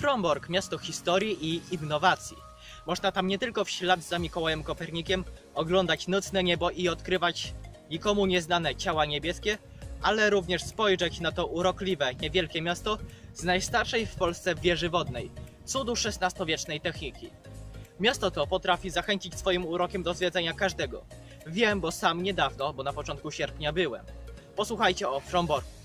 Frombork, miasto historii i innowacji. Można tam nie tylko w ślad za Mikołajem Kopernikiem oglądać nocne niebo i odkrywać nikomu nieznane ciała niebieskie, ale również spojrzeć na to urokliwe, niewielkie miasto z najstarszej w Polsce wieży wodnej, cudu XVI-wiecznej techniki. Miasto to potrafi zachęcić swoim urokiem do zwiedzenia każdego. Wiem, bo sam niedawno, bo na początku sierpnia byłem. Posłuchajcie o Fromborku.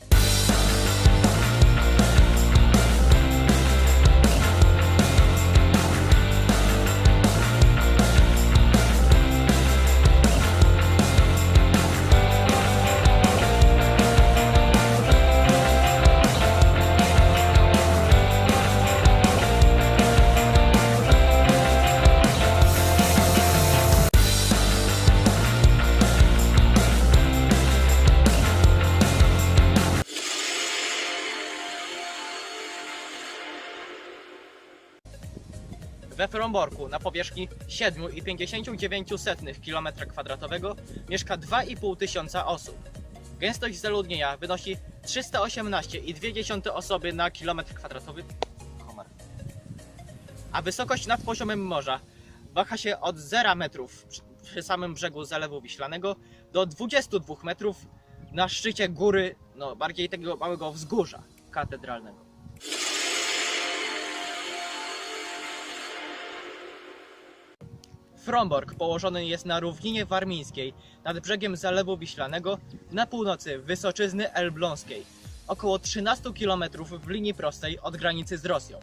Na powierzchni 7,59 km2 mieszka 2,5 tysiąca osób. Gęstość zaludnienia wynosi 318,2 osoby na kilometr kwadratowy. A wysokość nad poziomem morza waha się od 0 metrów przy samym brzegu Zalewu Wiślanego do 22 metrów na szczycie góry, no bardziej tego małego wzgórza katedralnego. Frombork położony jest na równinie warmińskiej, nad brzegiem Zalewu Wiślanego, na północy Wysoczyzny Elbląskiej, około 13 km w linii prostej od granicy z Rosją.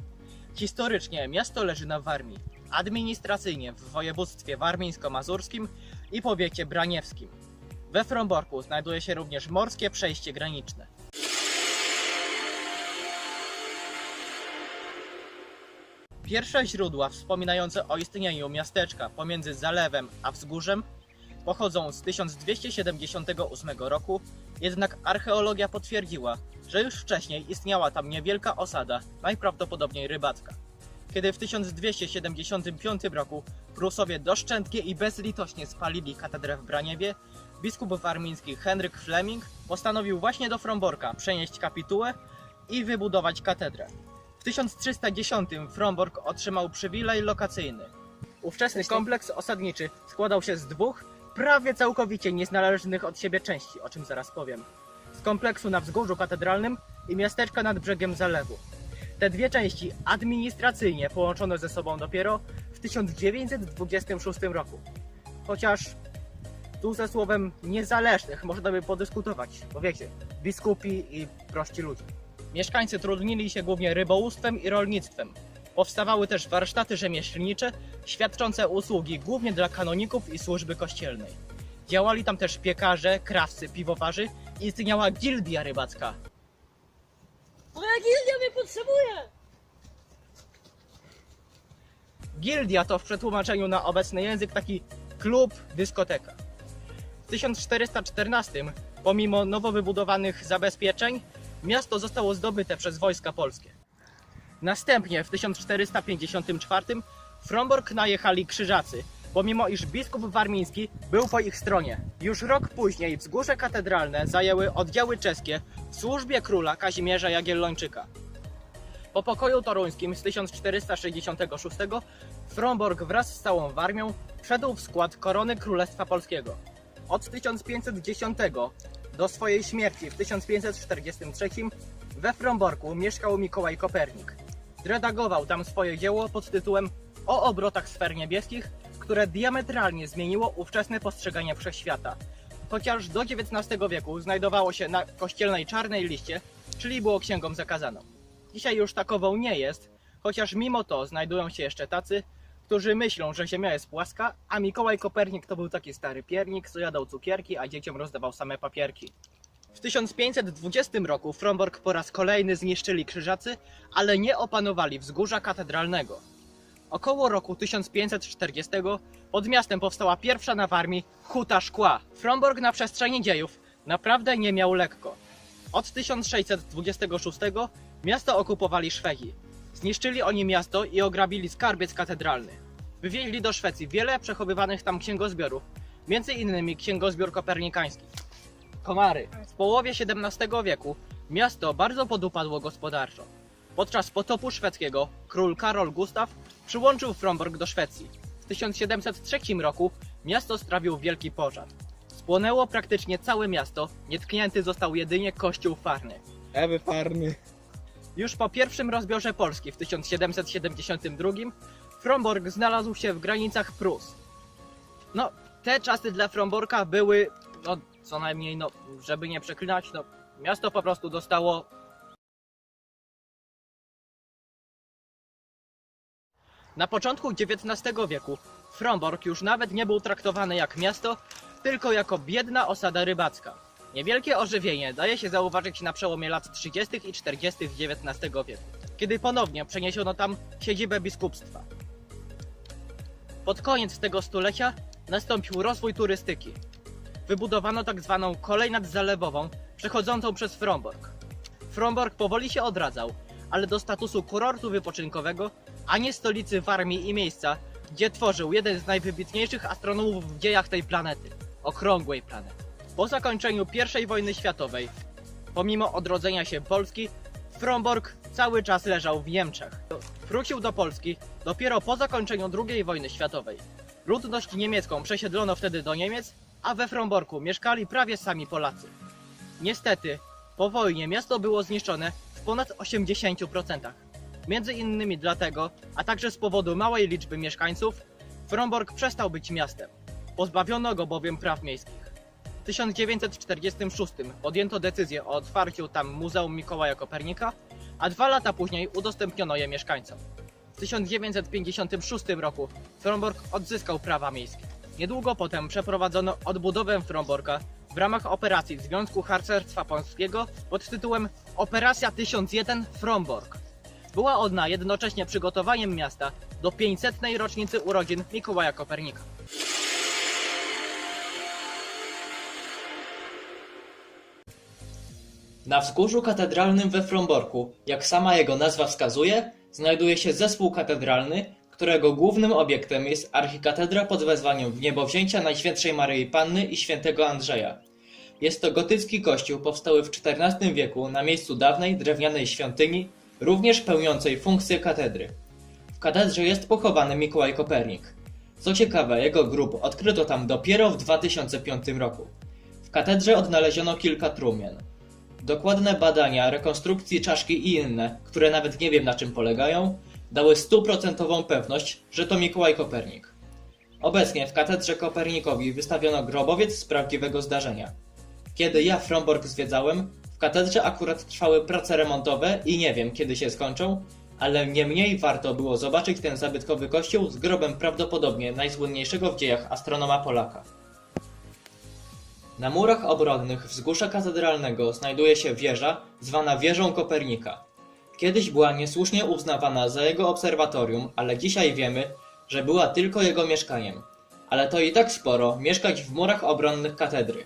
Historycznie miasto leży na Warmii, administracyjnie w województwie warmińsko-mazurskim i powiecie braniewskim. We Fromborku znajduje się również morskie przejście graniczne. Pierwsze źródła wspominające o istnieniu miasteczka pomiędzy zalewem a wzgórzem pochodzą z 1278 roku, jednak archeologia potwierdziła, że już wcześniej istniała tam niewielka osada, najprawdopodobniej rybacka. Kiedy w 1275 roku Prusowie doszczętnie i bezlitośnie spalili katedrę w Braniewie, biskup warmiński Henryk Fleming postanowił właśnie do Fromborka przenieść kapitułę i wybudować katedrę. W 1310 Frombork otrzymał przywilej lokacyjny. Ówczesny kompleks osadniczy składał się z dwóch, prawie całkowicie niezależnych od siebie części, o czym zaraz powiem. Z kompleksu na wzgórzu katedralnym i miasteczka nad brzegiem zalewu. Te dwie części administracyjnie połączono ze sobą dopiero w 1926 roku. Chociaż tu ze słowem niezależnych można by podyskutować, bo wiecie, biskupi i prości ludzie. Mieszkańcy trudnili się głównie rybołówstwem i rolnictwem. Powstawały też warsztaty rzemieślnicze, świadczące usługi głównie dla kanoników i służby kościelnej. Działali tam też piekarze, krawcy, piwowarzy i istniała gildia rybacka. Moja gildia mnie potrzebuje! Gildia to w przetłumaczeniu na obecny język taki klub, dyskoteka. W 1414, pomimo nowo wybudowanych zabezpieczeń, miasto zostało zdobyte przez wojska polskie. Następnie w 1454 Frombork najechali krzyżacy, pomimo iż biskup warmiński był po ich stronie. Już rok później wzgórze katedralne zajęły oddziały czeskie w służbie króla Kazimierza Jagiellończyka. Po pokoju toruńskim z 1466 Fromborg wraz z całą Warmią wszedł w skład korony Królestwa Polskiego. Od 1510 do swojej śmierci w 1543 we Fromborku mieszkał Mikołaj Kopernik. Zredagował tam swoje dzieło pod tytułem O obrotach sfer niebieskich, które diametralnie zmieniło ówczesne postrzeganie wszechświata. Chociaż do XIX wieku znajdowało się na kościelnej czarnej liście, czyli było księgą zakazaną. Dzisiaj już takową nie jest, chociaż mimo to znajdują się jeszcze tacy, którzy myślą, że Ziemia jest płaska, a Mikołaj Kopernik to był taki stary piernik, co jadał cukierki, a dzieciom rozdawał same papierki. W 1520 roku Frombork po raz kolejny zniszczyli krzyżacy, ale nie opanowali wzgórza katedralnego. Około roku 1540 pod miastem powstała pierwsza na Warmii Huta Szkła. Frombork na przestrzeni dziejów naprawdę nie miał lekko. Od 1626 miasto okupowali Szwedzi. Zniszczyli oni miasto i ograbili skarbiec katedralny. Wywieźli do Szwecji wiele przechowywanych tam księgozbiorów, między innymi księgozbiór kopernikański. Komary. W połowie XVII wieku miasto bardzo podupadło gospodarczo. Podczas potopu szwedzkiego król Karol Gustaf przyłączył Fromborg do Szwecji. W 1703 roku miasto strawił wielki pożar. Spłonęło praktycznie całe miasto, nietknięty został jedynie kościół Farny. Ewy Farny. Już po pierwszym rozbiorze Polski w 1772 Fromborg znalazł się w granicach Prus. No, te czasy dla Fromborka były, no co najmniej, no, żeby nie przeklinać, no, miasto po prostu dostało Na początku XIX wieku Fromborg już nawet nie był traktowany jak miasto, tylko jako biedna osada rybacka. Niewielkie ożywienie daje się zauważyć na przełomie lat 30. i 40. XIX wieku, kiedy ponownie przeniesiono tam siedzibę biskupstwa. Pod koniec tego stulecia nastąpił rozwój turystyki. Wybudowano tak zwaną kolej nadzalewową przechodzącą przez Fromborg. Fromborg powoli się odradzał, ale do statusu kurortu wypoczynkowego, a nie stolicy Warmii i miejsca, gdzie tworzył jeden z najwybitniejszych astronomów w dziejach tej planety okrągłej planety. Po zakończeniu I wojny światowej, pomimo odrodzenia się Polski, Fromborg cały czas leżał w Niemczech. Wrócił do Polski dopiero po zakończeniu II wojny światowej. Ludność niemiecką przesiedlono wtedy do Niemiec, a we Fromborku mieszkali prawie sami Polacy. Niestety, po wojnie miasto było zniszczone w ponad 80%. Między innymi dlatego, a także z powodu małej liczby mieszkańców, Fromborg przestał być miastem. Pozbawiono go bowiem praw miejskich. W 1946 podjęto decyzję o otwarciu tam Muzeum Mikołaja Kopernika, a dwa lata później udostępniono je mieszkańcom. W 1956 roku Fromborg odzyskał prawa miejskie. Niedługo potem przeprowadzono odbudowę Fromborga w ramach operacji Związku Harcerstwa Polskiego pod tytułem Operacja 1001 Fromborg. Była ona jednocześnie przygotowaniem miasta do 500. rocznicy urodzin Mikołaja Kopernika. Na wzgórzu katedralnym we Fromborku, jak sama jego nazwa wskazuje, znajduje się zespół katedralny, którego głównym obiektem jest archikatedra pod wezwaniem Wniebowzięcia Najświętszej Maryi Panny i Świętego Andrzeja. Jest to gotycki kościół powstały w XIV wieku na miejscu dawnej drewnianej świątyni, również pełniącej funkcję katedry. W katedrze jest pochowany Mikołaj Kopernik. Co ciekawe, jego grób odkryto tam dopiero w 2005 roku. W katedrze odnaleziono kilka trumien. Dokładne badania rekonstrukcji czaszki i inne, które nawet nie wiem na czym polegają, dały stuprocentową pewność, że to Mikołaj Kopernik. Obecnie w katedrze Kopernikowi wystawiono grobowiec z prawdziwego zdarzenia. Kiedy ja Fromborg zwiedzałem, w katedrze akurat trwały prace remontowe i nie wiem kiedy się skończą, ale nie mniej warto było zobaczyć ten zabytkowy kościół z grobem prawdopodobnie najsłynniejszego w dziejach astronoma Polaka. Na murach obronnych wzgórza katedralnego znajduje się wieża zwana wieżą Kopernika. Kiedyś była niesłusznie uznawana za jego obserwatorium, ale dzisiaj wiemy, że była tylko jego mieszkaniem. Ale to i tak sporo mieszkać w murach obronnych katedry.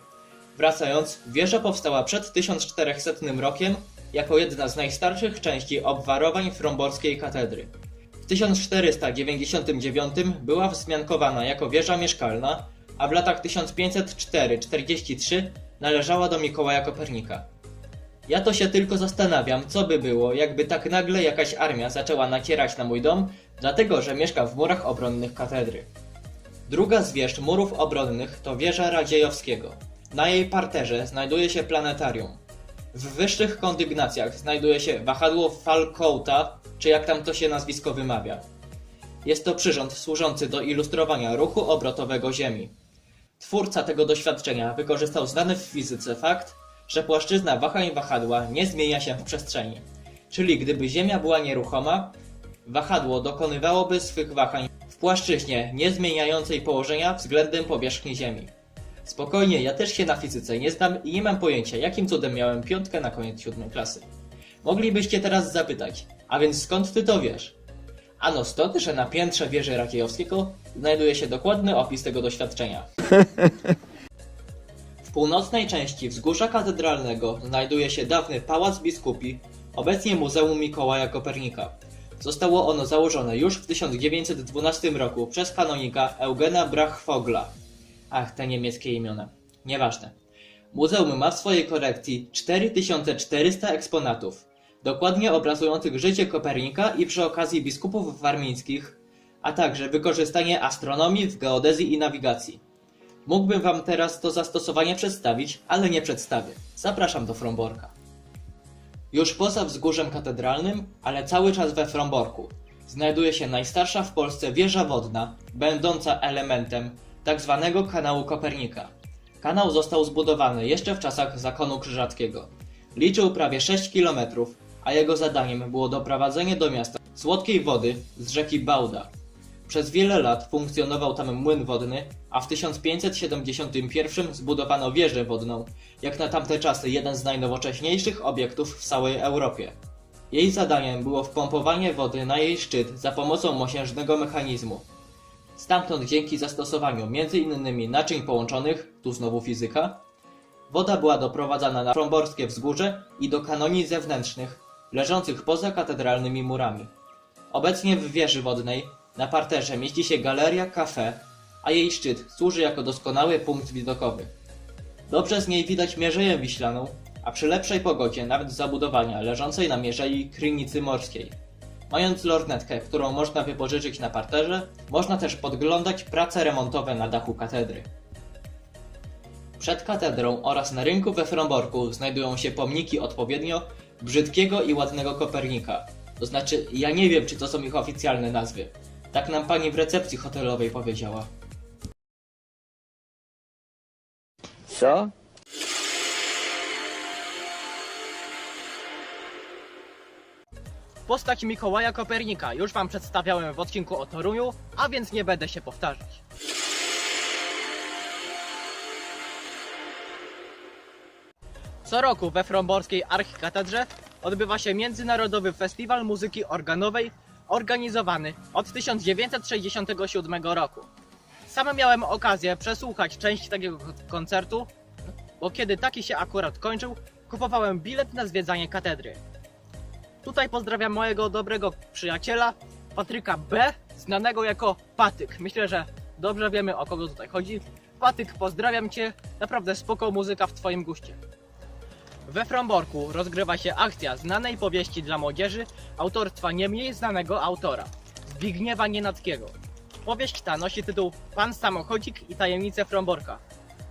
Wracając, wieża powstała przed 1400 rokiem jako jedna z najstarszych części obwarowań fromborskiej katedry. W 1499 była wzmiankowana jako wieża mieszkalna, a w latach 1504-43 należała do Mikołaja Kopernika. Ja to się tylko zastanawiam, co by było, jakby tak nagle jakaś armia zaczęła nacierać na mój dom, dlatego że mieszka w murach obronnych katedry. Druga z wież murów obronnych to wieża Radziejowskiego. Na jej parterze znajduje się planetarium. W wyższych kondygnacjach znajduje się wahadło Falkouta, czy jak tam to się nazwisko wymawia. Jest to przyrząd służący do ilustrowania ruchu obrotowego Ziemi. Twórca tego doświadczenia wykorzystał znany w fizyce fakt, że płaszczyzna wahań wahadła nie zmienia się w przestrzeni. Czyli gdyby Ziemia była nieruchoma, wahadło dokonywałoby swych wahań w płaszczyźnie nie zmieniającej położenia względem powierzchni Ziemi. Spokojnie, ja też się na fizyce nie znam i nie mam pojęcia, jakim cudem miałem piątkę na koniec siódmej klasy. Moglibyście teraz zapytać, a więc skąd ty to wiesz? Ano stąd, że na piętrze wieży Radziejowskiego znajduje się dokładny opis tego doświadczenia. W północnej części wzgórza katedralnego znajduje się dawny Pałac Biskupi, obecnie Muzeum Mikołaja Kopernika. Zostało ono założone już w 1912 roku przez kanonika Eugena Brachfogla. Ach, te niemieckie imiona. Nieważne. Muzeum ma w swojej kolekcji 4400 eksponatów. Dokładnie obrazujących życie Kopernika i przy okazji biskupów warmińskich, a także wykorzystanie astronomii w geodezji i nawigacji. Mógłbym wam teraz to zastosowanie przedstawić, ale nie przedstawię. Zapraszam do Fromborka. Już poza wzgórzem katedralnym, ale cały czas we Fromborku, znajduje się najstarsza w Polsce wieża wodna, będąca elementem tzw. kanału Kopernika. Kanał został zbudowany jeszcze w czasach zakonu krzyżackiego. Liczył prawie 6 km, a jego zadaniem było doprowadzenie do miasta słodkiej wody z rzeki Bałda. Przez wiele lat funkcjonował tam młyn wodny, a w 1571 zbudowano wieżę wodną, jak na tamte czasy jeden z najnowocześniejszych obiektów w całej Europie. Jej zadaniem było wpompowanie wody na jej szczyt za pomocą mosiężnego mechanizmu. Stamtąd dzięki zastosowaniu m.in. naczyń połączonych, tu znowu fizyka, woda była doprowadzana na fromborskie wzgórze i do kanoni zewnętrznych, leżących poza katedralnymi murami. Obecnie w wieży wodnej na parterze mieści się galeria kafe, a jej szczyt służy jako doskonały punkt widokowy. Dobrze z niej widać Mierzeję Wiślaną, a przy lepszej pogodzie nawet zabudowania leżącej na mierzei Krynicy Morskiej. Mając lornetkę, którą można wypożyczyć na parterze, można też podglądać prace remontowe na dachu katedry. Przed katedrą oraz na rynku we Fromborku znajdują się pomniki odpowiednio brzydkiego i ładnego Kopernika. To znaczy, ja nie wiem, czy to są ich oficjalne nazwy. Tak nam pani w recepcji hotelowej powiedziała. Co? Postać Mikołaja Kopernika już Wam przedstawiałem w odcinku o Toruniu, a więc nie będę się powtarzać. Co roku we Fromborskiej Archikatedrze odbywa się Międzynarodowy Festiwal Muzyki Organowej organizowany od 1967 roku. Sam miałem okazję przesłuchać część takiego koncertu, bo kiedy taki się akurat kończył, kupowałem bilet na zwiedzanie katedry. Tutaj pozdrawiam mojego dobrego przyjaciela, Patryka B, znanego jako Patyk. Myślę, że dobrze wiemy o kogo tutaj chodzi. Patyk, pozdrawiam Cię, naprawdę spoko muzyka w Twoim guście. We Fromborku rozgrywa się akcja znanej powieści dla młodzieży autorstwa nie mniej znanego autora, Zbigniewa Nienackiego. Powieść ta nosi tytuł Pan Samochodzik i tajemnice Fromborka.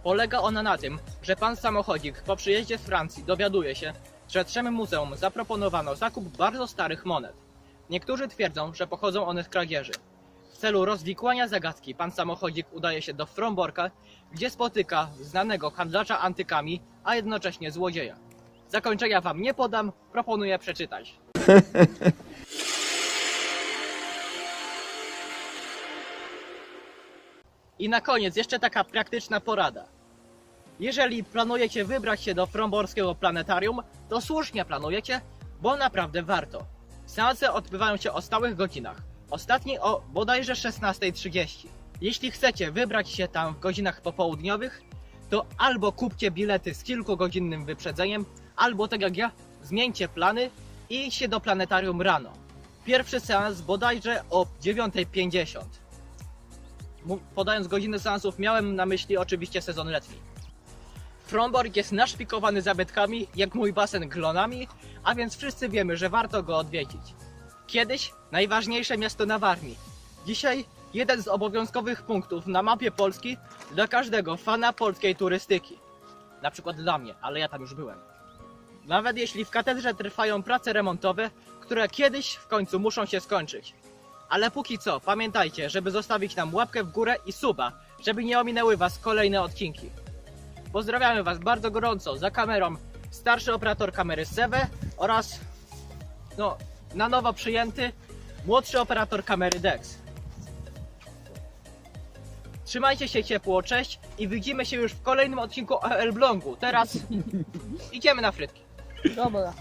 Polega ona na tym, że pan samochodzik po przyjeździe z Francji dowiaduje się, że trzem muzeum zaproponowano zakup bardzo starych monet. Niektórzy twierdzą, że pochodzą one z kradzieży. W celu rozwikłania zagadki pan samochodzik udaje się do Fromborka, gdzie spotyka znanego handlarza antykami, a jednocześnie złodzieja. Zakończenia wam nie podam, proponuję przeczytać. I na koniec jeszcze taka praktyczna porada. Jeżeli planujecie wybrać się do Fromborskiego Planetarium, to słusznie planujecie, bo naprawdę warto. Seanse odbywają się o stałych godzinach. Ostatni o bodajże 16.30. Jeśli chcecie wybrać się tam w godzinach popołudniowych, to albo kupcie bilety z kilkugodzinnym wyprzedzeniem, albo tak jak ja, zmieńcie plany i idźcie do planetarium rano. Pierwszy seans bodajże o 9.50. Mu- Podając godziny seansów, miałem na myśli oczywiście sezon letni. Fromborg jest naszpikowany zabytkami, jak mój basen glonami, a więc wszyscy wiemy, że warto go odwiedzić. Kiedyś najważniejsze miasto na Warmii. Dzisiaj jeden z obowiązkowych punktów na mapie Polski dla każdego fana polskiej turystyki. Na przykład dla mnie, ale ja tam już byłem. Nawet jeśli w katedrze trwają prace remontowe, które kiedyś w końcu muszą się skończyć. Ale póki co, pamiętajcie, żeby zostawić nam łapkę w górę i suba, żeby nie ominęły Was kolejne odcinki. Pozdrawiamy Was bardzo gorąco za kamerą starszy operator kamery Seve oraz no, na nowo przyjęty młodszy operator kamery Dex. Trzymajcie się ciepło, cześć i widzimy się już w kolejnym odcinku o Elblągu. Teraz idziemy na frytki. 热不？热